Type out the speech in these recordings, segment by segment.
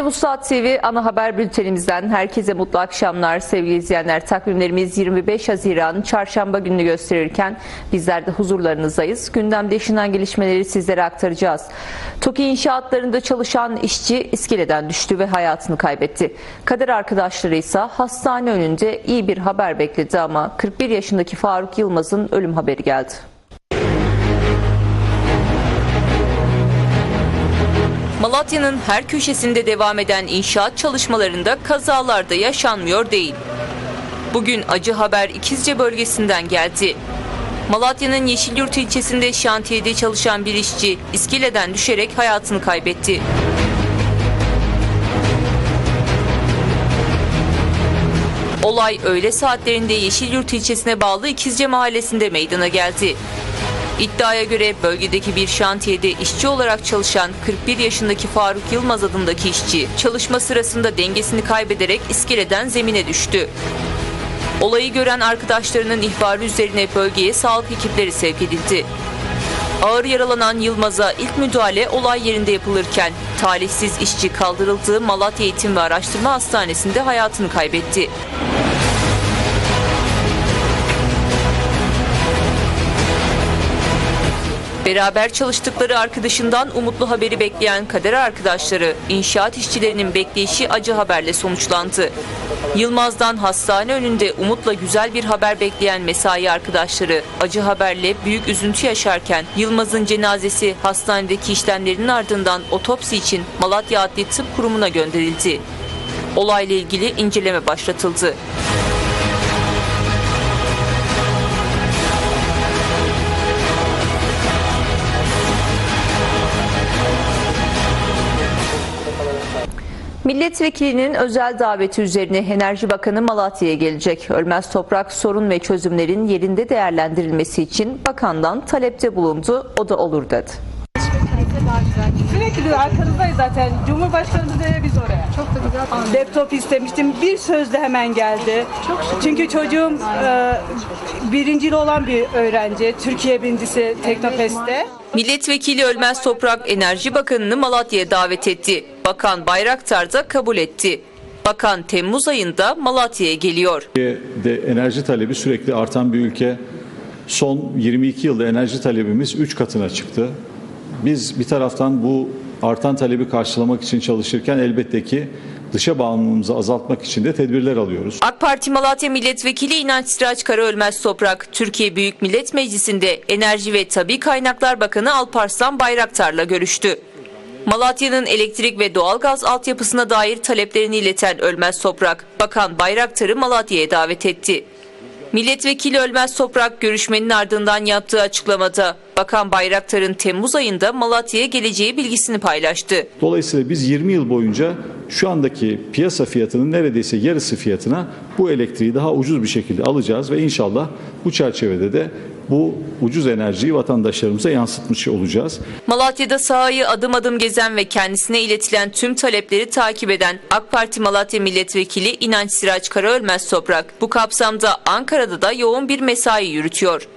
Vuslat TV ana haber bültenimizden herkese mutlu akşamlar sevgili izleyenler. Takvimlerimiz 25 Haziran çarşamba gününü gösterirken bizler de huzurlarınızdayız. Gündemde yaşanan gelişmeleri sizlere aktaracağız. TOKİ inşaatlarında çalışan işçi iskeleden düştü ve hayatını kaybetti. Kader arkadaşları ise hastane önünde iyi bir haber bekledi ama 41 yaşındaki Faruk Yılmaz'ın ölüm haberi geldi. Malatya'nın her köşesinde devam eden inşaat çalışmalarında kazalar da yaşanmıyor değil. Bugün acı haber İkizce bölgesinden geldi. Malatya'nın Yeşilyurt ilçesinde şantiyede çalışan bir işçi iskeleden düşerek hayatını kaybetti. Olay öğle saatlerinde Yeşilyurt ilçesine bağlı İkizce mahallesinde meydana geldi. İddiaya göre bölgedeki bir şantiyede işçi olarak çalışan 41 yaşındaki Faruk Yılmaz adındaki işçi çalışma sırasında dengesini kaybederek iskeleden zemine düştü. Olayı gören arkadaşlarının ihbarı üzerine bölgeye sağlık ekipleri sevk edildi. Ağır yaralanan Yılmaz'a ilk müdahale olay yerinde yapılırken talihsiz işçi kaldırıldığı Malatya Eğitim ve Araştırma Hastanesi'nde hayatını kaybetti. Beraber çalıştıkları arkadaşından umutlu haberi bekleyen kader arkadaşları inşaat işçilerinin bekleyişi acı haberle sonuçlandı. Yılmaz'dan hastane önünde umutla güzel bir haber bekleyen mesai arkadaşları acı haberle büyük üzüntü yaşarken Yılmaz'ın cenazesi hastanedeki işlemlerinin ardından otopsi için Malatya Adli Tıp Kurumu'na gönderildi. Olayla ilgili inceleme başlatıldı. Milletvekilinin özel daveti üzerine Enerji Bakanı Malatya'ya gelecek. Ölmez Toprak sorun ve çözümlerin yerinde değerlendirilmesi için bakandan talepte bulundu. O da olur dedi. Sürekli arkanızdayız zaten. Cumhurbaşkanımız nereye biz oraya. Çok da güzel. Laptop istemiştim. Bir sözle hemen geldi. Çünkü çocuğum e, birinci yıl olan bir öğrenci. Türkiye birincisi Teknofest'te. Milletvekili Ölmez Toprak Enerji Bakanı'nı Malatya'ya davet etti. Bakan Bayraktar da kabul etti. Bakan Temmuz ayında Malatya'ya geliyor. de enerji talebi sürekli artan bir ülke. Son 22 yılda enerji talebimiz 3 katına çıktı. Biz bir taraftan bu artan talebi karşılamak için çalışırken elbette ki dışa bağımlılığımızı azaltmak için de tedbirler alıyoruz. AK Parti Malatya Milletvekili İnanç Sıraç Karaölmez Toprak, Türkiye Büyük Millet Meclisi'nde Enerji ve Tabi Kaynaklar Bakanı Alparslan Bayraktar'la görüştü. Malatya'nın elektrik ve doğalgaz altyapısına dair taleplerini ileten Ölmez Toprak, Bakan Bayraktar'ı Malatya'ya davet etti. Milletvekili Ölmez Toprak görüşmenin ardından yaptığı açıklamada Bakan Bayraktar'ın Temmuz ayında Malatya'ya geleceği bilgisini paylaştı. Dolayısıyla biz 20 yıl boyunca şu andaki piyasa fiyatının neredeyse yarısı fiyatına bu elektriği daha ucuz bir şekilde alacağız ve inşallah bu çerçevede de bu ucuz enerjiyi vatandaşlarımıza yansıtmış olacağız. Malatya'da sahayı adım adım gezen ve kendisine iletilen tüm talepleri takip eden AK Parti Malatya Milletvekili İnanç Siraç Karaölmez Toprak bu kapsamda Ankara'da da yoğun bir mesai yürütüyor.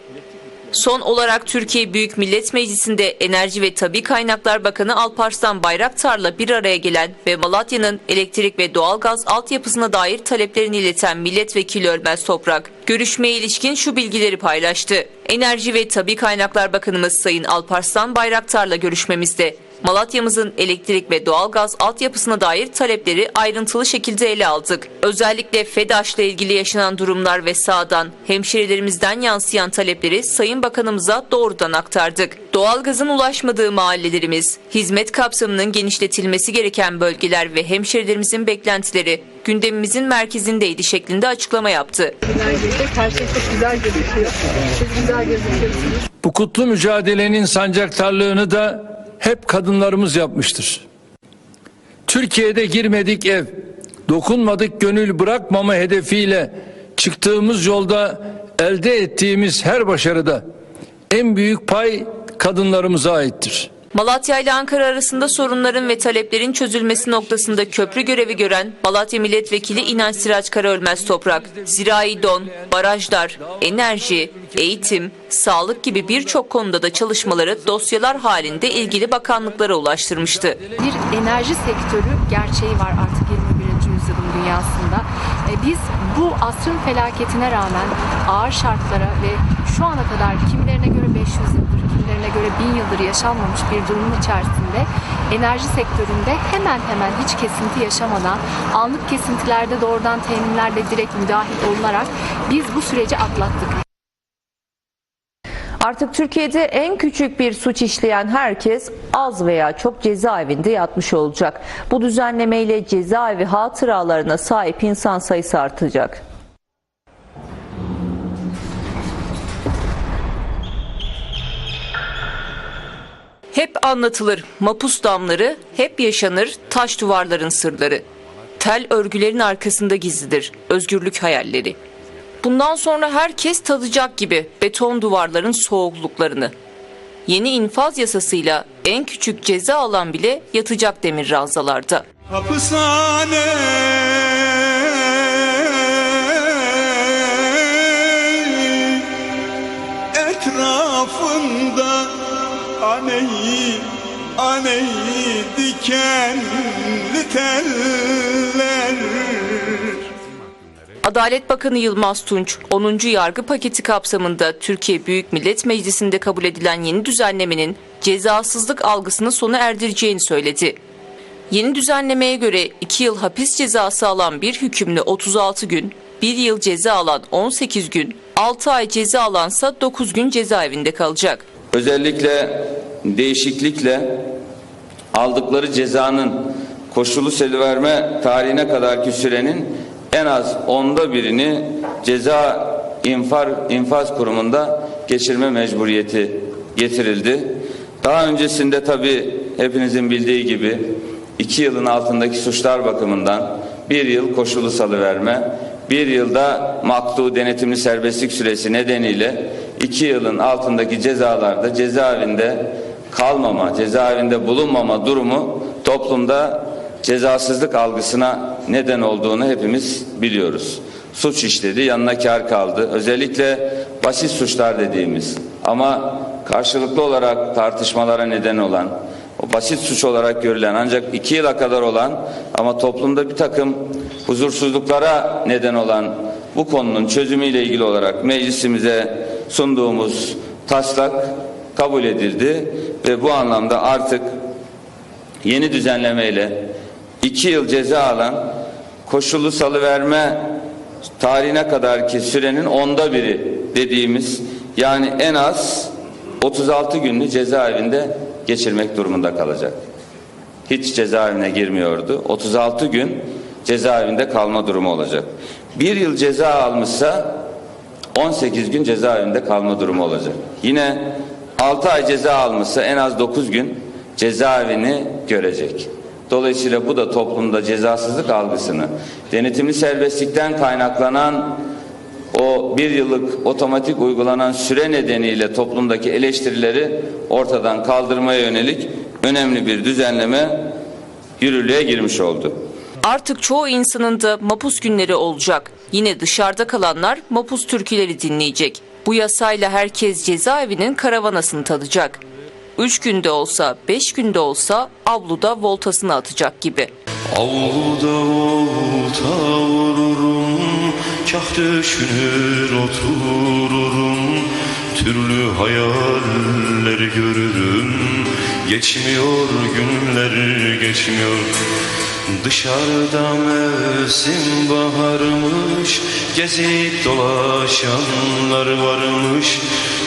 Son olarak Türkiye Büyük Millet Meclisi'nde Enerji ve Tabi Kaynaklar Bakanı Alparslan Bayraktar'la bir araya gelen ve Malatya'nın elektrik ve doğalgaz altyapısına dair taleplerini ileten Milletvekili Ölmez Toprak, görüşmeye ilişkin şu bilgileri paylaştı. Enerji ve Tabi Kaynaklar Bakanımız Sayın Alparslan Bayraktar'la görüşmemizde Malatya'mızın elektrik ve doğalgaz altyapısına dair talepleri ayrıntılı şekilde ele aldık. Özellikle FEDAŞ'la ilgili yaşanan durumlar ve sahadan hemşerilerimizden yansıyan talepleri Sayın Bakanımıza doğrudan aktardık. Doğalgazın ulaşmadığı mahallelerimiz, hizmet kapsamının genişletilmesi gereken bölgeler ve hemşerilerimizin beklentileri gündemimizin merkezindeydi şeklinde açıklama yaptı. Bu kutlu mücadelenin sancaktarlığını da hep kadınlarımız yapmıştır. Türkiye'de girmedik ev, dokunmadık gönül bırakmama hedefiyle çıktığımız yolda elde ettiğimiz her başarıda en büyük pay kadınlarımıza aittir. Malatya ile Ankara arasında sorunların ve taleplerin çözülmesi noktasında köprü görevi gören Malatya Milletvekili İnanç Siraç Karaölmez Toprak, zirai don, barajlar, enerji, eğitim, sağlık gibi birçok konuda da çalışmaları dosyalar halinde ilgili bakanlıklara ulaştırmıştı. bir enerji sektörü gerçeği var artık 21. yüzyılın dünyasında. E, Biz bu asrın felaketine rağmen ağır şartlara ve şu ana kadar kimilerine göre 500 yıldır, kimilerine göre 1000 yıldır yaşanmamış bir durumun içerisinde enerji sektöründe hemen hemen hiç kesinti yaşamadan anlık kesintilerde doğrudan teminlerle direkt müdahil olunarak biz bu süreci atlattık. Artık Türkiye'de en küçük bir suç işleyen herkes az veya çok cezaevinde yatmış olacak. Bu düzenlemeyle cezaevi hatıralarına sahip insan sayısı artacak. Hep anlatılır mapus damları, hep yaşanır taş duvarların sırları. Tel örgülerin arkasında gizlidir özgürlük hayalleri. Bundan sonra herkes tadacak gibi beton duvarların soğukluklarını. Yeni infaz yasasıyla en küçük ceza alan bile yatacak demir ranzalarda. Hapishane etrafında aneyi aneyi dikenli teller Adalet Bakanı Yılmaz Tunç, 10. yargı paketi kapsamında Türkiye Büyük Millet Meclisi'nde kabul edilen yeni düzenlemenin cezasızlık algısını sona erdireceğini söyledi. Yeni düzenlemeye göre 2 yıl hapis cezası alan bir hükümlü 36 gün, 1 yıl ceza alan 18 gün, 6 ay ceza alansa 9 gün cezaevinde kalacak. Özellikle değişiklikle aldıkları cezanın koşulu verme tarihine kadarki sürenin en az onda birini ceza infar, infaz kurumunda geçirme mecburiyeti getirildi. Daha öncesinde tabi hepinizin bildiği gibi iki yılın altındaki suçlar bakımından bir yıl koşulu salıverme, bir yılda maktu denetimli serbestlik süresi nedeniyle iki yılın altındaki cezalarda cezaevinde kalmama, cezaevinde bulunmama durumu toplumda cezasızlık algısına neden olduğunu hepimiz biliyoruz. Suç işledi, yanına kar kaldı. Özellikle basit suçlar dediğimiz ama karşılıklı olarak tartışmalara neden olan, o basit suç olarak görülen ancak iki yıla kadar olan ama toplumda bir takım huzursuzluklara neden olan bu konunun çözümüyle ilgili olarak meclisimize sunduğumuz taslak kabul edildi ve bu anlamda artık yeni düzenlemeyle iki yıl ceza alan koşullu salıverme tarihine kadarki sürenin onda biri dediğimiz yani en az 36 günlük cezaevinde geçirmek durumunda kalacak. Hiç cezaevine girmiyordu. 36 gün cezaevinde kalma durumu olacak. Bir yıl ceza almışsa 18 gün cezaevinde kalma durumu olacak. Yine 6 ay ceza almışsa en az 9 gün cezaevini görecek. Dolayısıyla bu da toplumda cezasızlık algısını, denetimli serbestlikten kaynaklanan o bir yıllık otomatik uygulanan süre nedeniyle toplumdaki eleştirileri ortadan kaldırmaya yönelik önemli bir düzenleme yürürlüğe girmiş oldu. Artık çoğu insanın da mapus günleri olacak. Yine dışarıda kalanlar mapus türküleri dinleyecek. Bu yasayla herkes cezaevinin karavanasını tadacak. Üç günde olsa, beş günde olsa avluda voltasını atacak gibi. Avluda olta vururum Kah düşünür otururum Türlü hayaller görürüm Geçmiyor günler geçmiyor Dışarıda mevsim baharmış Gezip dolaşanlar varmış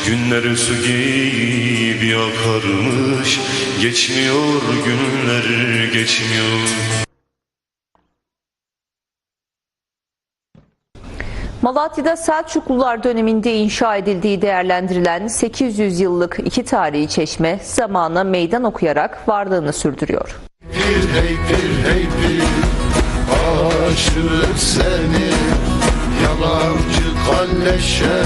Günler su gibi akarmış Geçmiyor günler geçmiyor Malatya'da Selçuklular döneminde inşa edildiği değerlendirilen 800 yıllık iki tarihi çeşme zamana meydan okuyarak varlığını sürdürüyor. Pir hey pir hey pir Aşık seni Yalancı kalleşe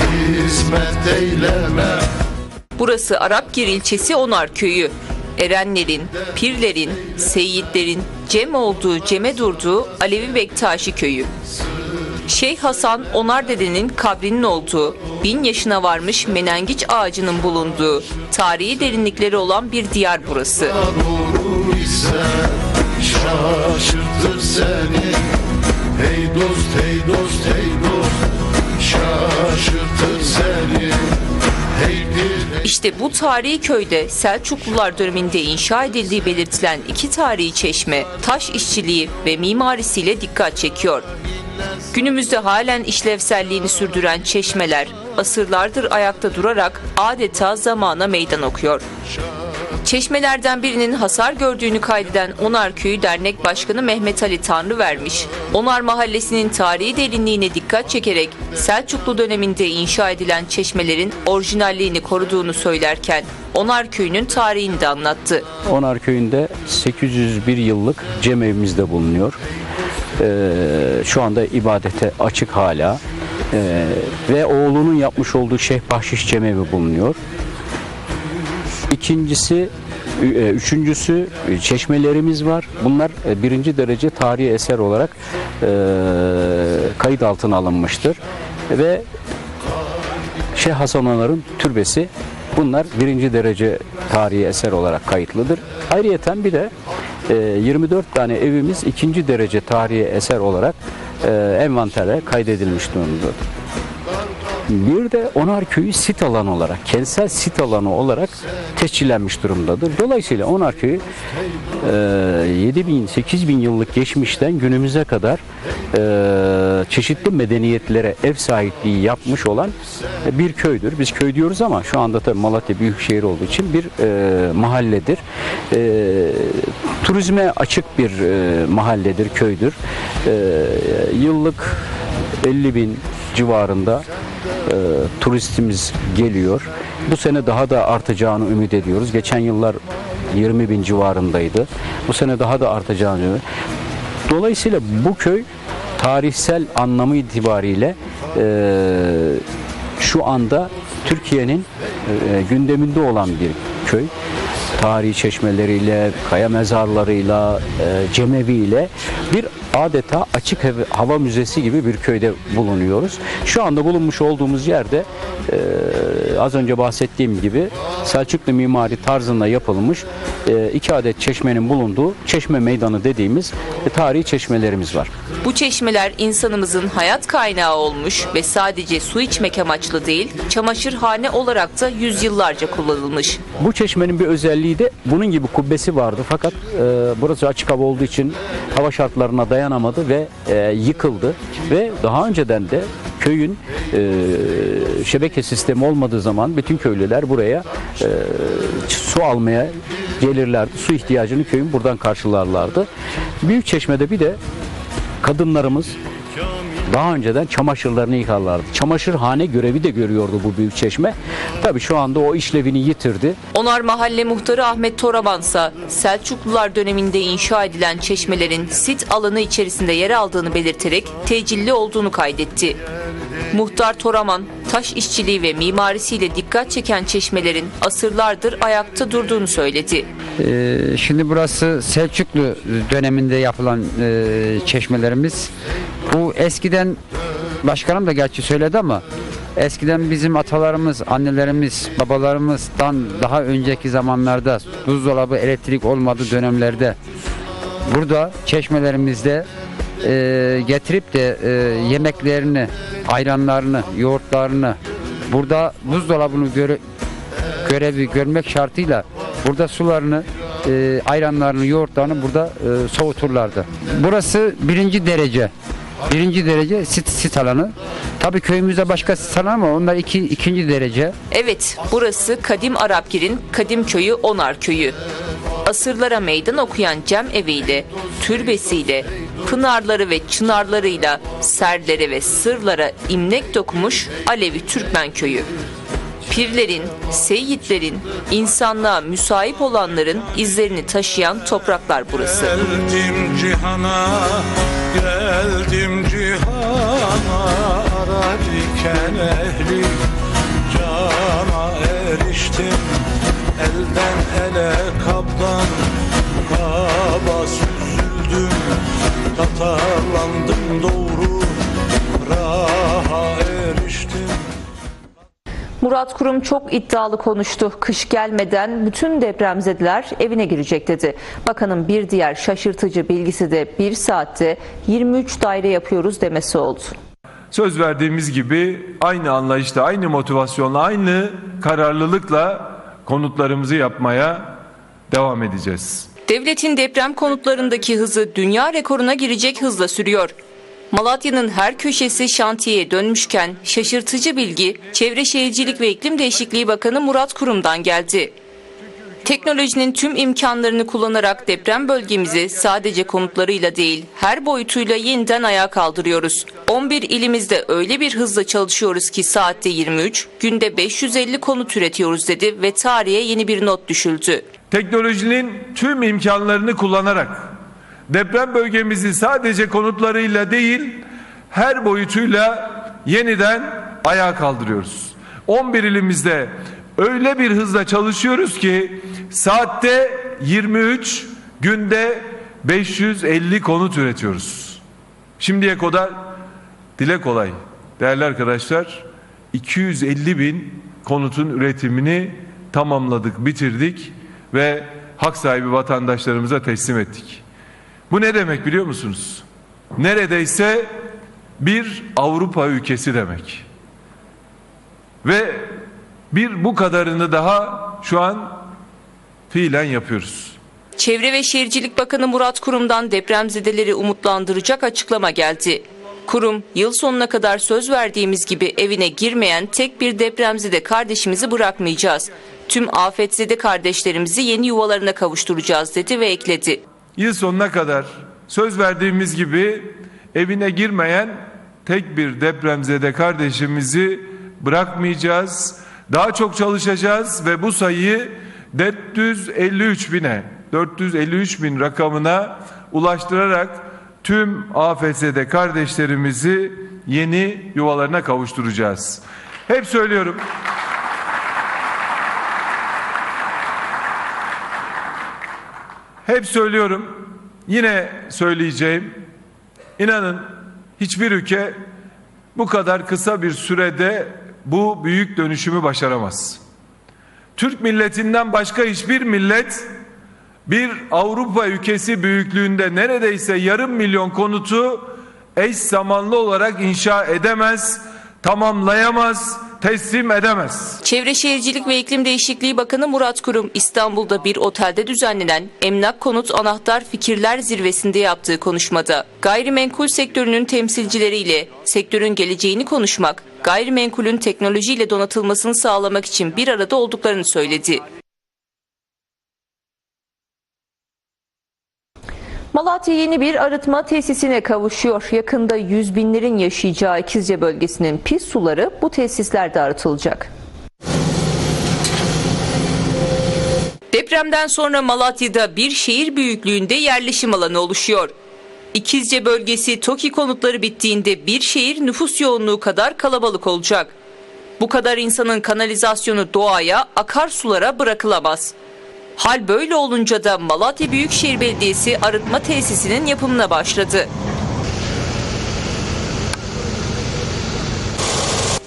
Hizmet eyleme Burası Arapgir ilçesi Onar köyü. Erenlerin, pirlerin, seyitlerin cem olduğu, ceme durduğu Alevi Bektaşi köyü. Şeyh Hasan Onar dedenin kabrinin olduğu, bin yaşına varmış menengiç ağacının bulunduğu, tarihi derinlikleri olan bir diyar burası. İse şaşırtır seni Hey dost hey dost hey dost Şaşırtır seni hey İşte bu tarihi köyde Selçuklular döneminde inşa edildiği belirtilen iki tarihi çeşme, taş işçiliği ve mimarisiyle dikkat çekiyor. Günümüzde halen işlevselliğini sürdüren çeşmeler, asırlardır ayakta durarak adeta zamana meydan okuyor. Çeşmelerden birinin hasar gördüğünü kaydeden Onar Köyü Dernek Başkanı Mehmet Ali Tanrı vermiş. Onar Mahallesi'nin tarihi derinliğine dikkat çekerek Selçuklu döneminde inşa edilen çeşmelerin orijinalliğini koruduğunu söylerken Onar Köyü'nün tarihini de anlattı. Onar köyünde 801 yıllık cem evimizde bulunuyor. Ee, şu anda ibadete açık hala. Ee, ve oğlunun yapmış olduğu Şeyh Bahşiş cemevi bulunuyor. İkincisi, e, üçüncüsü e, çeşmelerimiz var. Bunlar e, birinci derece tarihi eser olarak kayıt altına alınmıştır. Ve Şeyh Hasan Onar'ın türbesi bunlar birinci derece tarihi eser olarak kayıtlıdır. Ayrıyeten bir de e, 24 tane evimiz ikinci derece tarihi eser olarak envantere kaydedilmiş durumdadır. Bir de Onar Köyü sit alanı olarak, kentsel sit alanı olarak tescillenmiş durumdadır. Dolayısıyla Onar Köyü e, 7000 8000 yıllık geçmişten günümüze kadar e, çeşitli medeniyetlere ev sahipliği yapmış olan bir köydür. Biz köy diyoruz ama şu anda tabii Malatya büyük şehir olduğu için bir e, mahalledir. E, turizme açık bir e, mahalledir, köydür. E, yıllık 50 bin civarında e, turistimiz geliyor. Bu sene daha da artacağını ümit ediyoruz. Geçen yıllar 20 bin civarındaydı. Bu sene daha da artacağını Dolayısıyla bu köy tarihsel anlamı itibariyle e, şu anda Türkiye'nin e, gündeminde olan bir köy. Tarihi çeşmeleriyle, kaya mezarlarıyla, e, cemeviyle bir adeta açık hava müzesi gibi bir köyde bulunuyoruz. Şu anda bulunmuş olduğumuz yerde e, az önce bahsettiğim gibi Selçuklu mimari tarzında yapılmış e, iki adet çeşmenin bulunduğu çeşme meydanı dediğimiz e, tarihi çeşmelerimiz var. Bu çeşmeler insanımızın hayat kaynağı olmuş ve sadece su içmek amaçlı değil, çamaşırhane olarak da yüzyıllarca kullanılmış. Bu çeşmenin bir özelliği de bunun gibi kubbesi vardı fakat e, burası açık hava olduğu için hava şartlarına dayanamadı ve e, yıkıldı ve daha önceden de köyün e, şebeke sistemi olmadığı zaman bütün köylüler buraya e, su almaya gelirlerdi. Su ihtiyacını köyün buradan karşılarlardı. Büyük çeşmede bir de kadınlarımız daha önceden çamaşırlarını yıkarlardı. Çamaşırhane görevi de görüyordu bu büyük çeşme. Tabii şu anda o işlevini yitirdi. Onar Mahalle Muhtarı Ahmet Toraman ise Selçuklular döneminde inşa edilen çeşmelerin sit alanı içerisinde yer aldığını belirterek tecilli olduğunu kaydetti. Muhtar Toraman, taş işçiliği ve mimarisiyle dikkat çeken çeşmelerin asırlardır ayakta durduğunu söyledi. Ee, Şimdi burası Selçuklu döneminde yapılan e, çeşmelerimiz. Bu eskiden başkanım da gerçi söyledi ama eskiden bizim atalarımız, annelerimiz, babalarımızdan daha önceki zamanlarda buzdolabı, elektrik olmadığı dönemlerde burada çeşmelerimizde e, getirip de e, yemeklerini, ayranlarını, yoğurtlarını burada buzdolabını göre, görevi görmek şartıyla burada sularını, e, ayranlarını, yoğurtlarını burada e, soğuturlardı. Burası birinci derece. Birinci derece sit, sit alanı. Tabii köyümüzde başka sit alanı ama onlar iki, ikinci derece. Evet, burası Kadim Arapgir'in Kadim Köyü Onar Köyü. Asırlara meydan okuyan cem eviyle, türbesiyle, pınarları ve çınarlarıyla serlere ve sırlara imlek dokumuş Alevi Türkmen Köyü. Pirlerin, seyitlerin, insanlığa müsait olanların izlerini taşıyan topraklar burası. Geldim cihana, geldim cihana Ararken ehli Murat Kurum çok iddialı konuştu. Kış gelmeden bütün depremzedeler evine girecek dedi. Bakanın bir diğer şaşırtıcı bilgisi de bir saatte 23 daire yapıyoruz demesi oldu. Söz verdiğimiz gibi aynı anlayışla, aynı motivasyonla, aynı kararlılıkla konutlarımızı yapmaya devam edeceğiz. Devletin deprem konutlarındaki hızı dünya rekoruna girecek hızla sürüyor. Malatya'nın her köşesi şantiyeye dönmüşken şaşırtıcı bilgi Çevre Şehircilik ve İklim Değişikliği Bakanı Murat Kurum'dan geldi. Teknolojinin tüm imkanlarını kullanarak deprem bölgemizi sadece konutlarıyla değil her boyutuyla yeniden ayağa kaldırıyoruz. 11 ilimizde öyle bir hızla çalışıyoruz ki saatte 23, günde 550 konut üretiyoruz dedi ve tarihe yeni bir not düşüldü. Teknolojinin tüm imkanlarını kullanarak deprem bölgemizi sadece konutlarıyla değil her boyutuyla yeniden ayağa kaldırıyoruz. 11 ilimizde öyle bir hızla çalışıyoruz ki saatte 23 günde 550 konut üretiyoruz. Şimdiye kadar dile kolay değerli arkadaşlar 250 bin konutun üretimini tamamladık bitirdik ve hak sahibi vatandaşlarımıza teslim ettik. Bu ne demek biliyor musunuz? Neredeyse bir Avrupa ülkesi demek. Ve bir bu kadarını daha şu an fiilen yapıyoruz. Çevre ve Şehircilik Bakanı Murat Kurum'dan depremzedeleri umutlandıracak açıklama geldi. Kurum, yıl sonuna kadar söz verdiğimiz gibi evine girmeyen tek bir depremzede kardeşimizi bırakmayacağız. Tüm afetzede kardeşlerimizi yeni yuvalarına kavuşturacağız dedi ve ekledi. Yıl sonuna kadar söz verdiğimiz gibi evine girmeyen tek bir depremzede kardeşimizi bırakmayacağız. Daha çok çalışacağız ve bu sayıyı 453 bine 453 bin rakamına ulaştırarak tüm AFS'de kardeşlerimizi yeni yuvalarına kavuşturacağız. Hep söylüyorum. Hep söylüyorum. Yine söyleyeceğim. İnanın hiçbir ülke bu kadar kısa bir sürede bu büyük dönüşümü başaramaz. Türk milletinden başka hiçbir millet bir Avrupa ülkesi büyüklüğünde neredeyse yarım milyon konutu eş zamanlı olarak inşa edemez, tamamlayamaz, teslim edemez. Çevre Şehircilik ve İklim Değişikliği Bakanı Murat Kurum İstanbul'da bir otelde düzenlenen Emlak Konut Anahtar Fikirler Zirvesi'nde yaptığı konuşmada gayrimenkul sektörünün temsilcileriyle sektörün geleceğini konuşmak, gayrimenkulün teknolojiyle donatılmasını sağlamak için bir arada olduklarını söyledi. Malatya yeni bir arıtma tesisine kavuşuyor. Yakında yüz binlerin yaşayacağı İkizce bölgesinin pis suları bu tesislerde arıtılacak. Depremden sonra Malatya'da bir şehir büyüklüğünde yerleşim alanı oluşuyor. İkizce bölgesi TOKİ konutları bittiğinde bir şehir nüfus yoğunluğu kadar kalabalık olacak. Bu kadar insanın kanalizasyonu doğaya, akarsulara bırakılamaz. Hal böyle olunca da Malatya Büyükşehir Belediyesi arıtma tesisinin yapımına başladı.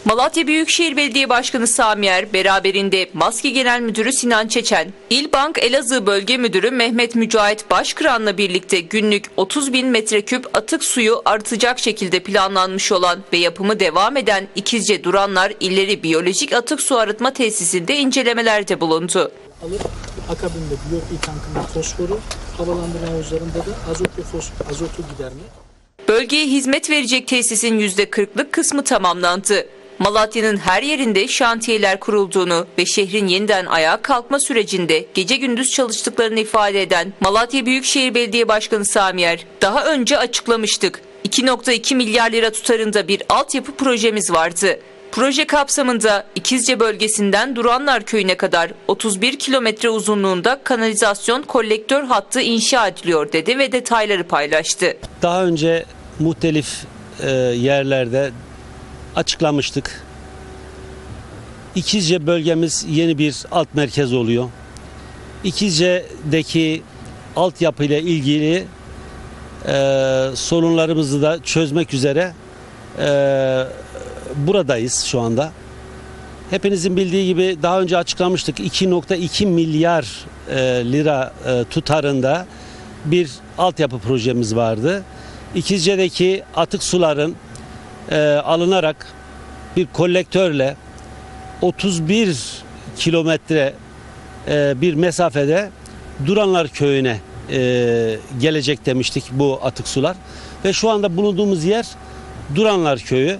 Malatya Büyükşehir Belediye Başkanı Sami Er, beraberinde Maske Genel Müdürü Sinan Çeçen, İlbank Elazığ Bölge Müdürü Mehmet Mücahit Başkıran'la birlikte günlük 30 bin metreküp atık suyu arıtacak şekilde planlanmış olan ve yapımı devam eden İkizce Duranlar İlleri Biyolojik Atık Su Arıtma Tesisinde incelemelerde bulundu. Alıp akabinde biyokil tankında fosforu, havalandırma havuzlarında da azot ve fos, azotu giderme. Bölgeye hizmet verecek tesisin %40'lık kısmı tamamlandı. Malatya'nın her yerinde şantiyeler kurulduğunu ve şehrin yeniden ayağa kalkma sürecinde gece gündüz çalıştıklarını ifade eden Malatya Büyükşehir Belediye Başkanı Sami Er, daha önce açıklamıştık. 2.2 milyar lira tutarında bir altyapı projemiz vardı. Proje kapsamında İkizce bölgesinden Duranlar Köyü'ne kadar 31 kilometre uzunluğunda kanalizasyon kolektör hattı inşa ediliyor dedi ve detayları paylaştı. Daha önce muhtelif e, yerlerde açıklamıştık. İkizce bölgemiz yeni bir alt merkez oluyor. İkizce'deki altyapıyla ilgili e, sorunlarımızı da çözmek üzere e, buradayız şu anda. Hepinizin bildiği gibi daha önce açıklamıştık 2.2 milyar e, lira e, tutarında bir altyapı projemiz vardı. İkizce'deki atık suların e, alınarak bir kolektörle 31 kilometre e, bir mesafede Duranlar Köyü'ne e, gelecek demiştik bu atık sular. Ve şu anda bulunduğumuz yer Duranlar Köyü.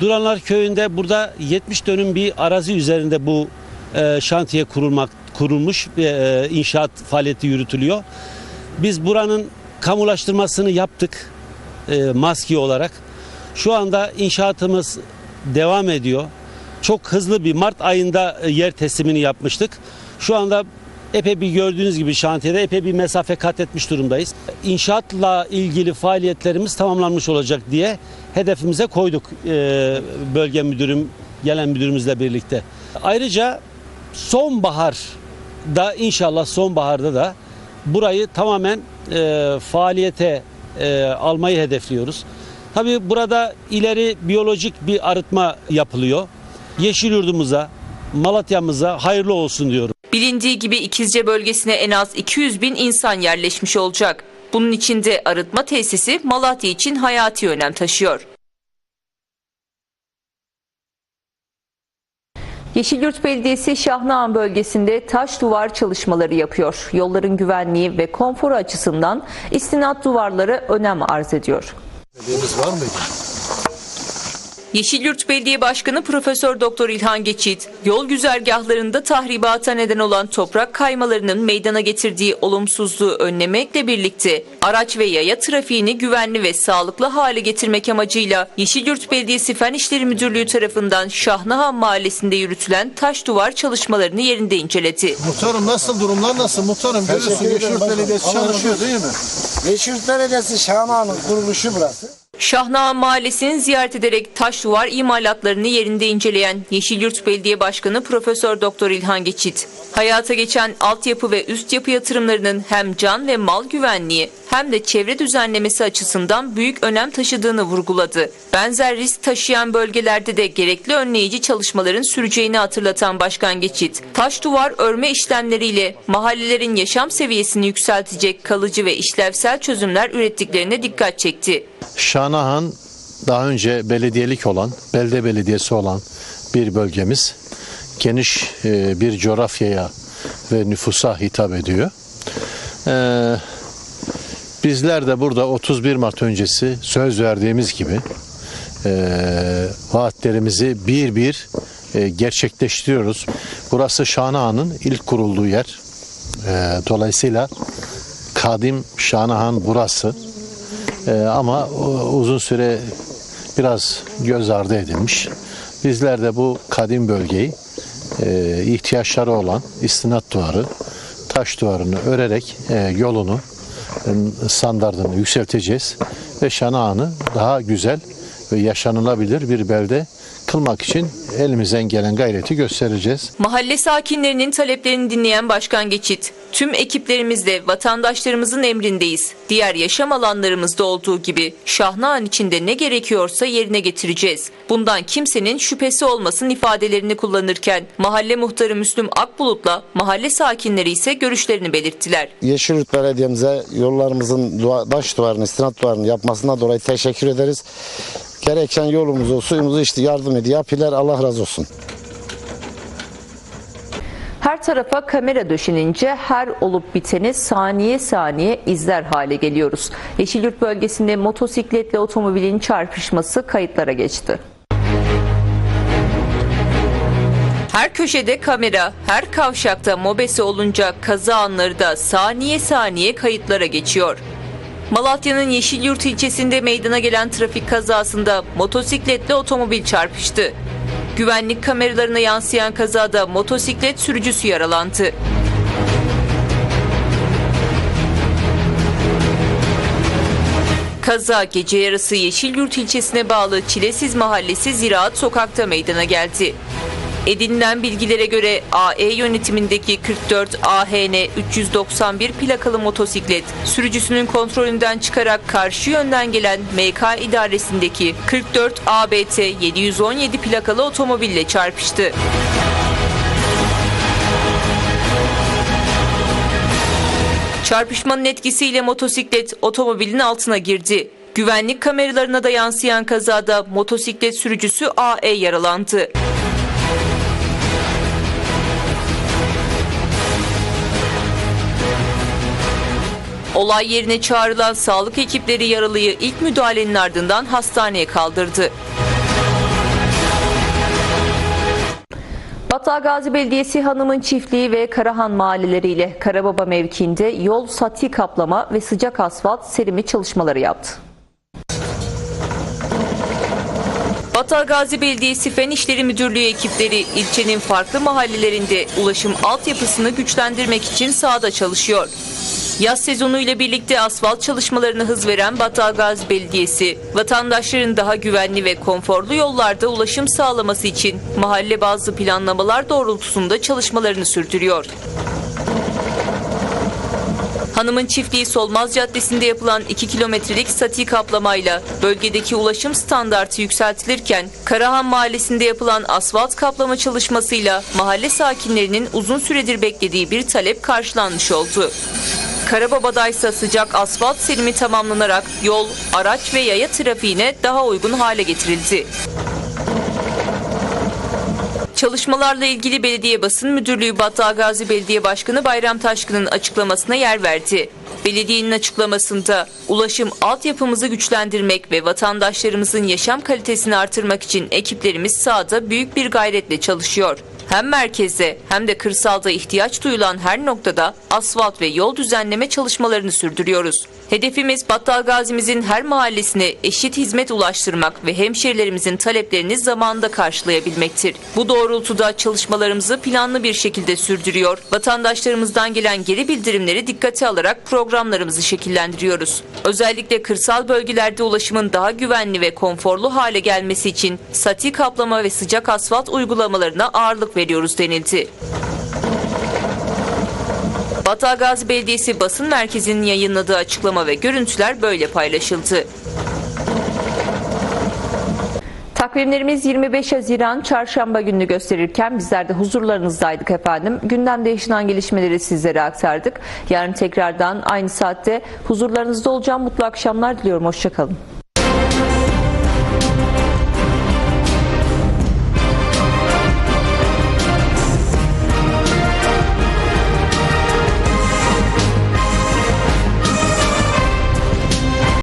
Duranlar Köyü'nde burada 70 dönüm bir arazi üzerinde bu e, şantiye kurulmak kurulmuş ve e, inşaat faaliyeti yürütülüyor. Biz buranın kamulaştırmasını yaptık e, maski olarak. Şu anda inşaatımız devam ediyor. Çok hızlı bir Mart ayında e, yer teslimini yapmıştık. Şu anda epey bir gördüğünüz gibi şantiyede epey bir mesafe kat etmiş durumdayız. İnşaatla ilgili faaliyetlerimiz tamamlanmış olacak diye hedefimize koyduk e, bölge müdürüm, gelen müdürümüzle birlikte. Ayrıca sonbaharda inşallah sonbaharda da burayı tamamen e, faaliyete e, almayı hedefliyoruz. Tabii burada ileri biyolojik bir arıtma yapılıyor. Yeşil yurdumuza, Malatya'mıza hayırlı olsun diyorum. Bilindiği gibi İkizce bölgesine en az 200 bin insan yerleşmiş olacak. Bunun içinde arıtma tesisi Malatya için hayati önem taşıyor. Yeşilyurt Belediyesi Şahnağan bölgesinde taş duvar çalışmaları yapıyor. Yolların güvenliği ve konforu açısından istinat duvarları önem arz ediyor. Belediyemiz var mıydı? Yeşilyurt Belediye Başkanı Profesör Doktor İlhan Geçit, yol güzergahlarında tahribata neden olan toprak kaymalarının meydana getirdiği olumsuzluğu önlemekle birlikte araç ve yaya trafiğini güvenli ve sağlıklı hale getirmek amacıyla Yeşilyurt Belediyesi Fen İşleri Müdürlüğü tarafından Şahnahan Mahallesi'nde yürütülen taş duvar çalışmalarını yerinde inceledi. Muhtarım nasıl durumlar nasıl muhtarım? Görüyorsun Yeşilyurt Belediyesi çalışıyor değil mi? Yeşilyurt Belediyesi Şahnağ'ın kuruluşu burası. Şahnahan Mahallesi'ni ziyaret ederek taş duvar imalatlarını yerinde inceleyen Yeşilyurt Belediye Başkanı Profesör Doktor İlhan Geçit, hayata geçen altyapı ve üst yapı yatırımlarının hem can ve mal güvenliği hem de çevre düzenlemesi açısından büyük önem taşıdığını vurguladı. Benzer risk taşıyan bölgelerde de gerekli önleyici çalışmaların süreceğini hatırlatan Başkan Geçit, taş duvar örme işlemleriyle mahallelerin yaşam seviyesini yükseltecek kalıcı ve işlevsel çözümler ürettiklerine dikkat çekti. Şanahan daha önce belediyelik olan, belde belediyesi olan bir bölgemiz. Geniş e, bir coğrafyaya ve nüfusa hitap ediyor. Ee, bizler de burada 31 Mart öncesi söz verdiğimiz gibi e, vaatlerimizi bir bir e, gerçekleştiriyoruz. Burası Şanahan'ın ilk kurulduğu yer. E, dolayısıyla kadim Şanahan burası. Ee, ama o- uzun süre biraz göz ardı edilmiş. Bizler de bu kadim bölgeyi e, ihtiyaçları olan istinat duvarı, taş duvarını örerek e, yolunu, e, standartını yükselteceğiz ve Şanağan'ı daha güzel ve yaşanılabilir bir belde kılmak için elimizden gelen gayreti göstereceğiz. Mahalle sakinlerinin taleplerini dinleyen Başkan Geçit, tüm ekiplerimizle vatandaşlarımızın emrindeyiz. Diğer yaşam alanlarımızda olduğu gibi Şahnahan içinde ne gerekiyorsa yerine getireceğiz. Bundan kimsenin şüphesi olmasın ifadelerini kullanırken mahalle muhtarı Müslüm Akbulut'la mahalle sakinleri ise görüşlerini belirttiler. Yeşilyurt Belediye'mize yollarımızın dua, taş duvarını, istinat duvarını yapmasına dolayı teşekkür ederiz. Gereken yolumuzu, suyumuzu işte yardım ediyor. Yapılar Allah razı olsun. Her tarafa kamera döşenince her olup biteni saniye saniye izler hale geliyoruz. Yeşilyurt bölgesinde motosikletle otomobilin çarpışması kayıtlara geçti. Her köşede kamera, her kavşakta mobese olunca kaza anları da saniye saniye kayıtlara geçiyor. Malatya'nın Yeşilyurt ilçesinde meydana gelen trafik kazasında motosikletle otomobil çarpıştı. Güvenlik kameralarına yansıyan kazada motosiklet sürücüsü yaralandı. Kaza gece yarısı Yeşilyurt ilçesine bağlı Çilesiz Mahallesi Ziraat Sokak'ta meydana geldi. Edinilen bilgilere göre AE yönetimindeki 44 AHN 391 plakalı motosiklet sürücüsünün kontrolünden çıkarak karşı yönden gelen MK idaresindeki 44 ABT 717 plakalı otomobille çarpıştı. Çarpışmanın etkisiyle motosiklet otomobilin altına girdi. Güvenlik kameralarına da yansıyan kazada motosiklet sürücüsü AE yaralandı. Olay yerine çağrılan sağlık ekipleri yaralıyı ilk müdahalenin ardından hastaneye kaldırdı. Gazi Belediyesi Hanımın Çiftliği ve Karahan mahalleleriyle Karababa mevkiinde yol sati kaplama ve sıcak asfalt serimi çalışmaları yaptı. Gazi Belediyesi Fen İşleri Müdürlüğü ekipleri ilçenin farklı mahallelerinde ulaşım altyapısını güçlendirmek için sahada çalışıyor. Yaz sezonu ile birlikte asfalt çalışmalarına hız veren Battal Gazi Belediyesi, vatandaşların daha güvenli ve konforlu yollarda ulaşım sağlaması için mahalle bazı planlamalar doğrultusunda çalışmalarını sürdürüyor. Hanımın çiftliği Solmaz Caddesi'nde yapılan 2 kilometrelik stati kaplamayla bölgedeki ulaşım standartı yükseltilirken Karahan Mahallesi'nde yapılan asfalt kaplama çalışmasıyla mahalle sakinlerinin uzun süredir beklediği bir talep karşılanmış oldu. Karababa'da ise sıcak asfalt serimi tamamlanarak yol, araç ve yaya trafiğine daha uygun hale getirildi. Çalışmalarla ilgili Belediye Basın Müdürlüğü Battal Gazi Belediye Başkanı Bayram Taşkın'ın açıklamasına yer verdi. Belediyenin açıklamasında ulaşım altyapımızı güçlendirmek ve vatandaşlarımızın yaşam kalitesini artırmak için ekiplerimiz sahada büyük bir gayretle çalışıyor. Hem merkezde hem de kırsalda ihtiyaç duyulan her noktada asfalt ve yol düzenleme çalışmalarını sürdürüyoruz. Hedefimiz Battal Gazi'mizin her mahallesine eşit hizmet ulaştırmak ve hemşerilerimizin taleplerini zamanında karşılayabilmektir. Bu doğrultuda çalışmalarımızı planlı bir şekilde sürdürüyor, vatandaşlarımızdan gelen geri bildirimleri dikkate alarak programlarımızı şekillendiriyoruz. Özellikle kırsal bölgelerde ulaşımın daha güvenli ve konforlu hale gelmesi için sati kaplama ve sıcak asfalt uygulamalarına ağırlık veriyoruz denildi. Battal Gazi Belediyesi basın merkezinin yayınladığı açıklama ve görüntüler böyle paylaşıldı. Takvimlerimiz 25 Haziran çarşamba gününü gösterirken bizler de huzurlarınızdaydık efendim. Gündemde yaşanan gelişmeleri sizlere aktardık. Yarın tekrardan aynı saatte huzurlarınızda olacağım. Mutlu akşamlar diliyorum. Hoşçakalın.